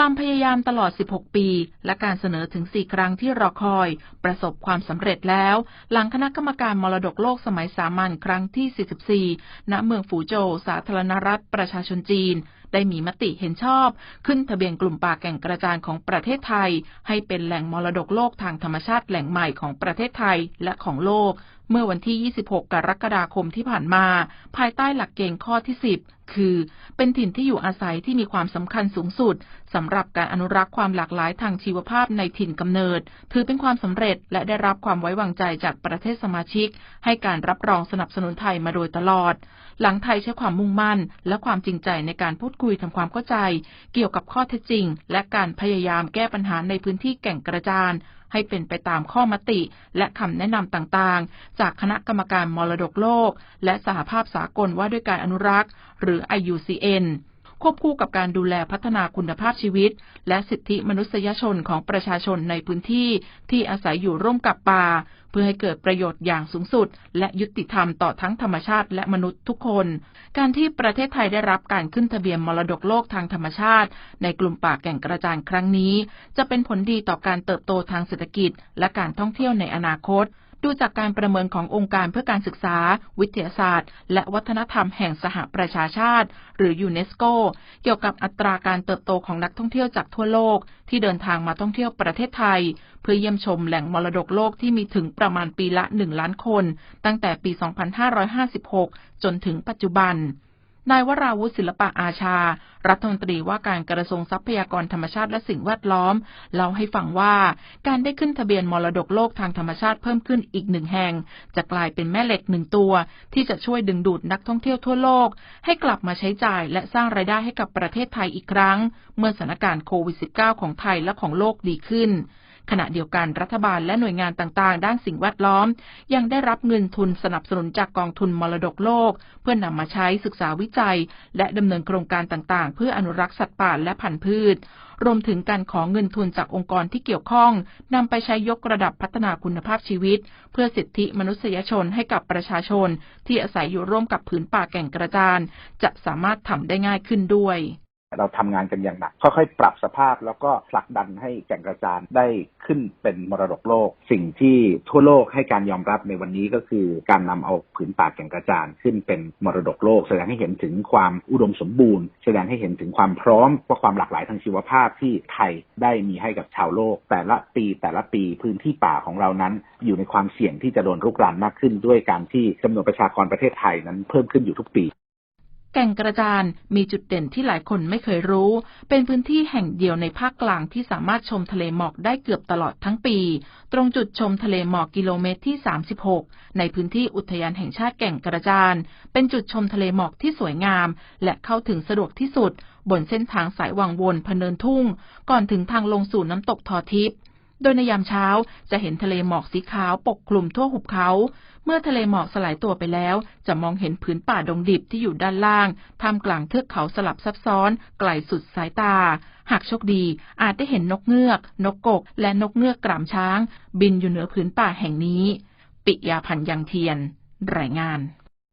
ความพยายามตลอด 16 ปี และการเสนอถึง 4 ครั้งที่รอคอย ประสบความสำเร็จแล้ว หลังคณะกรรมการมรดกโลกสมัยสามัญครั้งที่ 44 ณ เมืองฝูโจว สาธารณรัฐประชาชนจีนได้มีมติเห็นชอบ ขึ้นทะเบียนกลุ่มป่าแก่งกระจานของประเทศไทย ให้เป็นแหล่งมรดกโลกทางธรรมชาติแหล่งใหม่ของประเทศไทยและของโลก เมื่อวันที่ 26 กรกฎาคมที่ผ่านมา ภายใต้หลักเกณฑ์ข้อที่ 10 คือ เป็นถิ่นที่อยู่อาศัยที่มีความสำคัญสูงสุดสำหรับการอนุรักษ์ความหลากหลายทางชีวภาพในถิ่นกำเนิด ถือเป็นความสำเร็จและได้รับความไว้วางใจจากประเทศสมาชิก ให้การรับรองสนับสนุนไทยมาโดยตลอด หลังไทยใช้ความมุ่งมั่น และความจริงใจในการพูดคุยทำความเข้าใจ เกี่ยวกับข้อเท็จจริง และการพยายามแก้ปัญหาในพื้นที่แก่งกระจานให้เป็นไปตามข้อมติ และคำแนะนำต่างๆ จากคณะกรรมการมรดกโลก และสหภาพสากลว่าด้วยการอนุรักษ์ หรือ IUCN ควบคู่กับการดูแลพัฒนาคุณภาพชีวิต และสิทธิมนุษยชนของประชาชนในพื้นที่ที่อาศัยอยู่ร่วมกับป่า เพื่อให้เกิดประโยชน์อย่างสูงสุด และยุติธรรมต่อทั้งธรรมชาติและมนุษย์ทุกคน การที่ประเทศไทยได้รับการขึ้นทะเบียนมรดกโลกทางธรรมชาติ ในกลุ่มป่าแก่งกระจานครั้งนี้ จะเป็นผลดีต่อการเติบโตทางเศรษฐกิจ และการท่องเที่ยวในอนาคต ดูจากการประเมินขององค์การเพื่อการศึกษา วิทยาศาสตร์ และวัฒนธรรมแห่งสหประชาชาติ หรือยูเนสโกเกี่ยวกับอัตราการเติบโตของนักท่องเที่ยวจากทั่วโลก ที่เดินทางมาท่องเที่ยวประเทศไทย เพื่อเยี่ยมชมแหล่งมรดกโลกที่มีถึงประมาณปีละ 1 ล้านคน ตั้งแต่ปี 2556 จนถึงปัจจุบันนายวราวุฒิศิลปะอาชา รัฐมนตรีว่าการกระทรวงทรัพยากรธรรมชาติและสิ่งแวดล้อมเล่าให้ฟังว่า การได้ขึ้นทะเบียนมรดกโลกทางธรรมชาติเพิ่มขึ้นอีกหนึ่งแห่ง จะกลายเป็นแม่เหล็กหนึ่งตัว ที่จะช่วยดึงดูดนักท่องเที่ยวทั่วโลก ให้กลับมาใช้จ่ายและสร้างรายได้ให้กับประเทศไทยอีกครั้ง เมื่อสถานการณ์โควิด -19 ของไทยและของโลกดีขึ้น ขณะเดียวกันรัฐบาลและหน่วยงานต่างๆ ด้านสิ่งแวดล้อม ยังได้รับเงินทุนสนับสนุนจากกองทุนมรดกโลก เพื่อนนำมาใช้ศึกษาวิจัย และดำเนินโครงการต่างๆ เพื่ออนุรักษ์สัตว์ป่าและพันธุ์พืช รวมถึงการขอเงินทุนจากองค์กรที่เกี่ยวข้องนำไปใช้ยกระดับพัฒนาคุณภาพชีวิต เพื่อสิทธิมนุษยชนให้กับประชาชน ที่อาศัยอยู่ร่วมกับผืนป่าแก่งกระจานจะสามารถทำได้ง่ายขึ้นด้วย เราทำงานกันอย่างหนัก ค่อยๆ ปรับสภาพแล้วก็ผลักดันให้แก่งกระจานได้ขึ้นเป็นมรดกโลก สิ่งที่ทั่วโลกให้การยอมรับในวันนี้ก็คือการนำเอาผืนป่าแก่งกระจานขึ้นเป็นมรดกโลก แสดงให้เห็นถึงความอุดมสมบูรณ์ แสดงให้เห็นถึงความพร้อมว่าความหลากหลายทางชีวภาพที่ไทยได้มีให้กับชาวโลก แต่ละปีแต่ละปีพื้นที่ป่าของเรานั้น อยู่ในความเสี่ยงที่จะโดนรุกรานมากขึ้นด้วยการที่จำนวนประชากรประเทศไทยนั้นเพิ่มขึ้นอยู่ทุกปี แก่งกระจานมีจุดเด่นที่หลายคนไม่เคยรู้ เป็นพื้นที่แห่งเดียวในภาคกลางที่สามารถชมทะเลหมอกได้เกือบตลอดทั้งปี ตรงจุดชมทะเลหมอกกิโลเมตรที่ 36 ในพื้นที่อุทยานแห่งชาติแก่งกระจาน เป็นจุดชมทะเลหมอกที่สวยงาม และเข้าถึงสะดวกที่สุด บนเส้นทางสายวังวนพเนินทุ่ง ก่อนถึงทางลงสู่น้ำตกทอทิพย์ โดยในยามเช้าจะเห็นทะเลหมอกสีขาวปกคลุมทั่วหุบเขา เมื่อทะเลหมอกสลายตัวไปแล้ว จะมองเห็นผืนป่าดงดิบที่อยู่ด้านล่างท่ามกลางเทือกเขาสลับซับซ้อน ไกลสุดสายตา หากโชคดีอาจได้เห็นนกเงือก นกกก และนกเงือกกรามช้าง บินอยู่เหนือผืนป่าแห่งนี้ ปิยาพันยังเทียน รายงาน